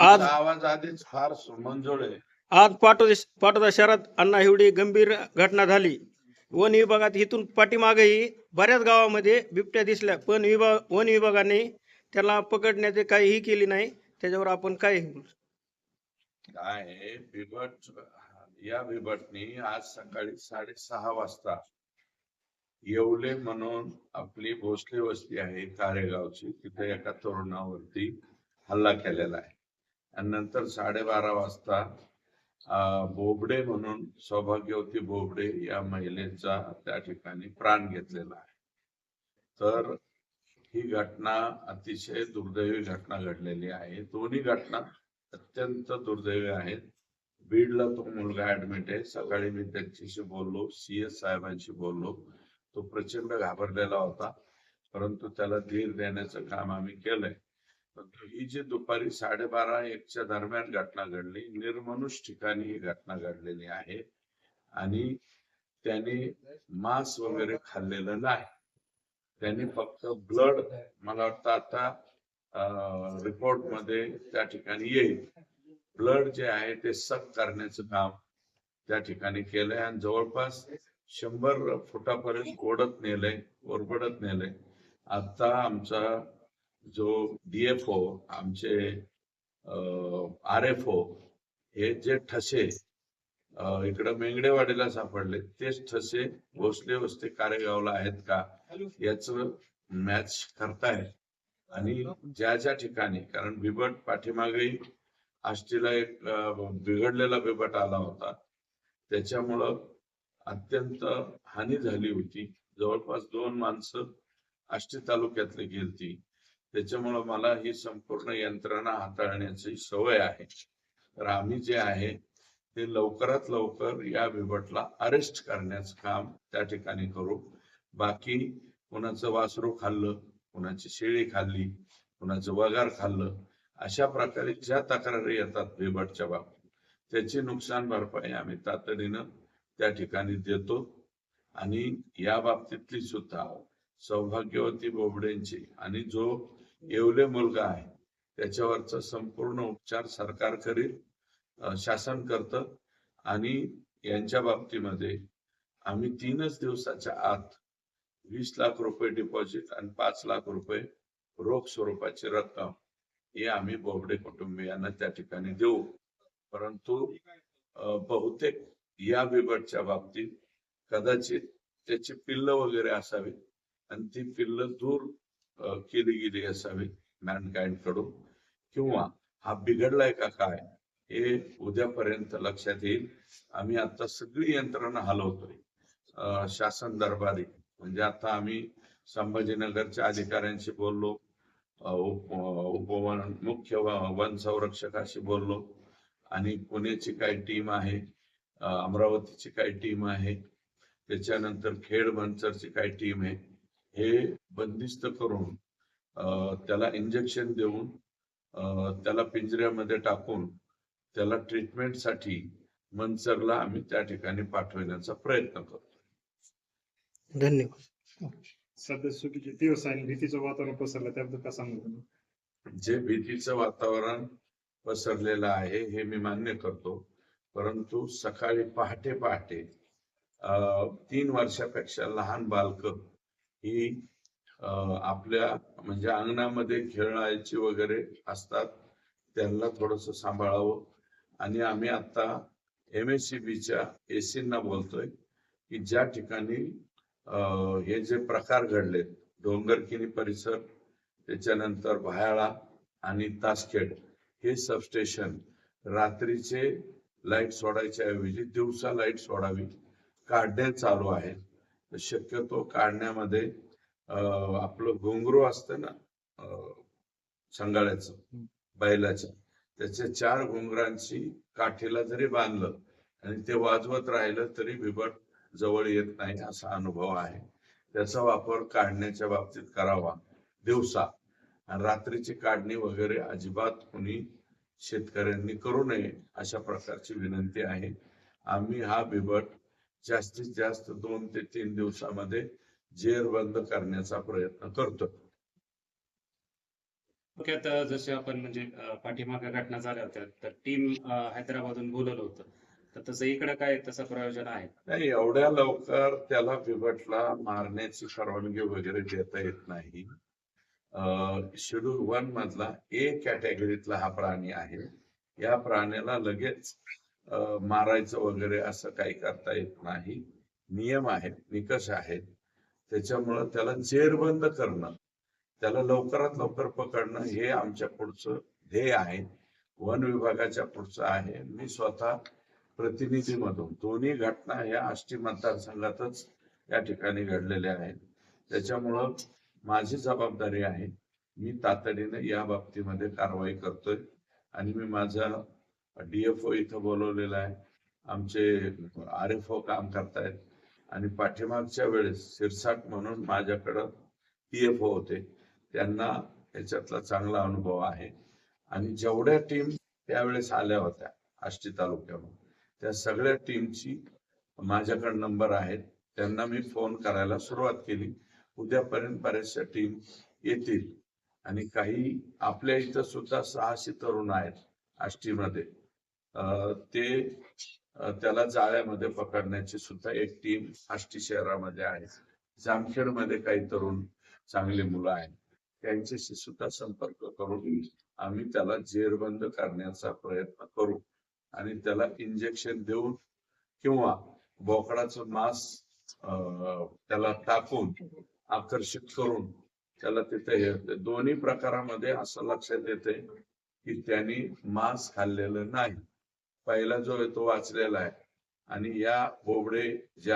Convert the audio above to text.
आज आवाज आधीच फार मंजूळ आहे. आज पाटोदा पाटोदा शहरात अण्णा एवढी गंभीर घटना झाली. वन विभागात इथून पाठीमागेही बऱ्याच गावामध्ये बिबट्या दिसल्या पण विभाग वन विभागाने त्याला पकडण्याचे काहीही केली नाही. त्याच्यावर आपण काय काय बिबट या बिबटनी आज सकाळी साडेसहा वाजता येवले म्हणून आपली भोसले वस्ती आहे कारेगावची तिथे एका तरुणावरती हल्ला केलेला आहे. आणि नंतर साडेबारा वाजता बोबडे म्हणून सौभाग्यवती बोबडे या महिलेचा त्या ठिकाणी प्राण घेतलेला आहे. तर ही घटना अतिशय दुर्दैवी घटना घडलेली आहे. दोन्ही घटना अत्यंत दुर्दैवी आहेत. बीडला तो मुलगा ऍडमिट आहे. सकाळी मी त्यांच्याशी बोललो सी एस साहेबांशी बोललो. तो प्रचंड घाबरलेला होता. परंतु त्याला धीर देण्याचं काम आम्ही केलंय. ही जी दुपारी साडेबारा एकच्या दरम्यान घटना घडली निर्मनुष ठिकाणी ही घटना घडलेली आहे आणि त्यांनी मांस वगैरे खाल्लेलं नाही. त्यांनी फक्त ब्लड मला वाटतं आता रिपोर्टमध्ये त्या ठिकाणी येईल. ब्लड जे आहे ते सक करण्याचं काम त्या ठिकाणी केलंय आणि जवळपास शंभर फुटापर्यंत ओढत नेलंय ओरबडत नेलंय. आता आमचा जो डीएफओ आमचे आर एफ ओ हे जे ठसे इकडे इकडं मेंगडेवाडीला सापडले तेच ठसे भोसले वस्ते कारेगावला आहेत का? याच मॅच करताय आणि ज्या ज्या ठिकाणी कारण बिबट पाठीमागेही आष्टीला एक बिघडलेला बिबट आला होता. त्याच्यामुळं अत्यंत हानी झाली होती. जवळपास दोन माणसं आष्टी तालुक्यातली गेलती. त्याच्यामुळं मला ही संपूर्ण यंत्रणा हाताळण्याची सवय आहे. तर आम्ही जे आहे ते लवकरात लवकर या बिबटला अरेस्ट करण्याचं काम त्या ठिकाणी करू. बाकी कुणाचं वासरू खाल्लं कुणाची शेळी खाल्ली कुणाचं वगार खाल्लं अशा प्रकारे ज्या तक्रारी येतात बिबटच्या बाबतीत त्याची नुकसान भरपाई आम्ही तातडीनं त्या ठिकाणी देतो. आणि या बाबतीतली सुद्धा सौभाग्यवती बोबडेंची आणि जो येवले मुलगा आहे. त्याच्यावरचा संपूर्ण उपचार सरकार करील शासन करत आणि यांच्या बाबतीमध्ये आम्ही तीनच दिवसाच्या आत वीस लाख रुपये डिपॉझिट आणि पाच लाख रुपये रोख स्वरूपाची रक्कम हे आम्ही बोबडे कुटुंबियांना त्या ठिकाणी देऊ. परंतु बहुतेक या बिबटच्या बाबतीत कदाचित त्याची पिल्ल वगैरे असावी आणि ती पिल्ल दूर केली गेली असावी मॅनकाइंडकडून किंवा हा बिघडलाय का काय हे उद्यापर्यंत लक्षात येईल. आम्ही आता सगळी यंत्रणा हलवतोय. शासन दरबारी म्हणजे आता आम्ही संभाजीनगरच्या अधिकाऱ्यांशी बोललो. उपवन मुख्य वन संरक्षकाशी बोललो. आणि पुण्याची काही टीम आहे अमरावतीची काही टीम आहे. त्याच्यानंतर खेड बनसरची काही टीम आहे. हे बंदिस्त करून अ, त्याला इंजेक्शन देऊन त्याला पिंजऱ्यामध्ये टाकून त्याला ट्रीटमेंटसाठी मंचरला आम्ही त्या ठिकाणी पाठवण्याचा प्रयत्न करतो धन्यवाद. सध्या चुकीचे दिवस आणि भीतीचं वातावरण पसरलं त्याबद्दल काय सांगू जे भीतीचं वातावरण पसरलेलं आहे हे मी मान्य करतो. परंतु सकाळी पहाटे पहाटे अं, तीन वर्षापेक्षा लहान बालक ही आपल्या म्हणजे अंगणामध्ये खेळायची वगैरे असतात त्यांना थोडस सांभाळावं. आणि आम्ही आता एम एस सी बीच्या एसींना बोलतोय की ज्या ठिकाणी अं, हे जे प्रकार घडलेत डोंगरकिनी परिसर त्याच्यानंतर भायाळा आणि तासखेड हे सबस्टेशन रात्रीचे लाइट सोडायच्या ऐवजी दिवसा लाइट सोडावी काढणे चालू आहे शक्यतो काढण्यामध्ये आपलं घुंगरू असतं ना अं, संगाळ्याचं बैलाच्या त्याच्या चार घुंगरांची काठीला जरी बांधलं आणि ते वाजवत राहिलं तरी बिबट जवळ येत नाही असा अनुभव आहे. त्याचा वापर काढण्याच्या बाबतीत करावा दिवसा. आणि रात्रीची काढणी वगैरे अजिबात कोणी शेतकऱ्यांनी करू नये अशा प्रकारची विनंती आहे. आम्ही हा बिबट जास्तीत जास्त दोन ते तीन दिवसामध्ये जेर बंद करण्याचा प्रयत्न करतो थोडक्यात जसे आपण म्हणजे पाठीमागे घटना झाल्या होत्या तर टीम हैदराबादहून बोलवलं होतं. तर तसं इकडं काय तसं प्रयोजन आहे? नाही एवढ्या लवकर त्याला बिबटला मारण्याची परवानगी वगैरे देता येत नाही. शेड्यूल वन मधला ए कॅटेगरीतला हा प्राणी आहे. या प्राण्याला लगेच मारायचं वगैरे असं काही करता येत नाही. नियम आहेत निकष आहेत. त्याच्यामुळं त्याला जेरबंद करणं त्याला लवकरात लवकर पकडणं हे आमच्या पुढचं ध्येय आहे. वन विभागाच्या पुढचं आहे. मी स्वतः प्रतिनिधीमधून दोन्ही घटना ह्या आष्टी मतदारसंघातच या ठिकाणी घडलेल्या आहेत. त्याच्यामुळं माझी जबाबदारी आहे मी तातडीने या बाबतीमध्ये कारवाई करतोय आणि मी माझा डीएफओ इथं बोलवलेला आहे. आमचे आर एफ ओ काम करतायत. आणि पाठीमागच्या वेळेस शिरसाट म्हणून माझ्याकडं पीएफओ होते. त्यांना याच्यातला चांगला अनुभव आहे. आणि जेवढ्या टीम त्यावेळेस आल्या होत्या आष्टी तालुक्यावर त्या सगळ्या टीमची माझ्याकडे नंबर आहेत. त्यांना मी फोन करायला सुरुवात केली. उद्यापर्यंत बऱ्याचशा टीम येतील. आणि काही आपल्या इथं सुद्धा सहाशे तरुण आहेत आष्टीमध्ये. ते त्याला जाळ्यामध्ये पकडण्याची सुद्धा एक टीम आष्टी शहरामध्ये आहे. जामखेडमध्ये काही तरुण चांगले मुलं आहेत. त्यांच्याशी सुद्धा संपर्क करून आम्ही त्याला जेरबंद करण्याचा प्रयत्न करू. आणि त्याला इंजेक्शन देऊन किंवा बोकडाचं मांस अं, त्याला टाकून आकर्षित करून त्याला तिथे हे दोन्ही प्रकारामध्ये असं लक्षात येते की त्यांनी मांस खाल्लेलं नाही. पहिला जो आहे तो वाचलेला आहे. आणि या बोबडे ज्या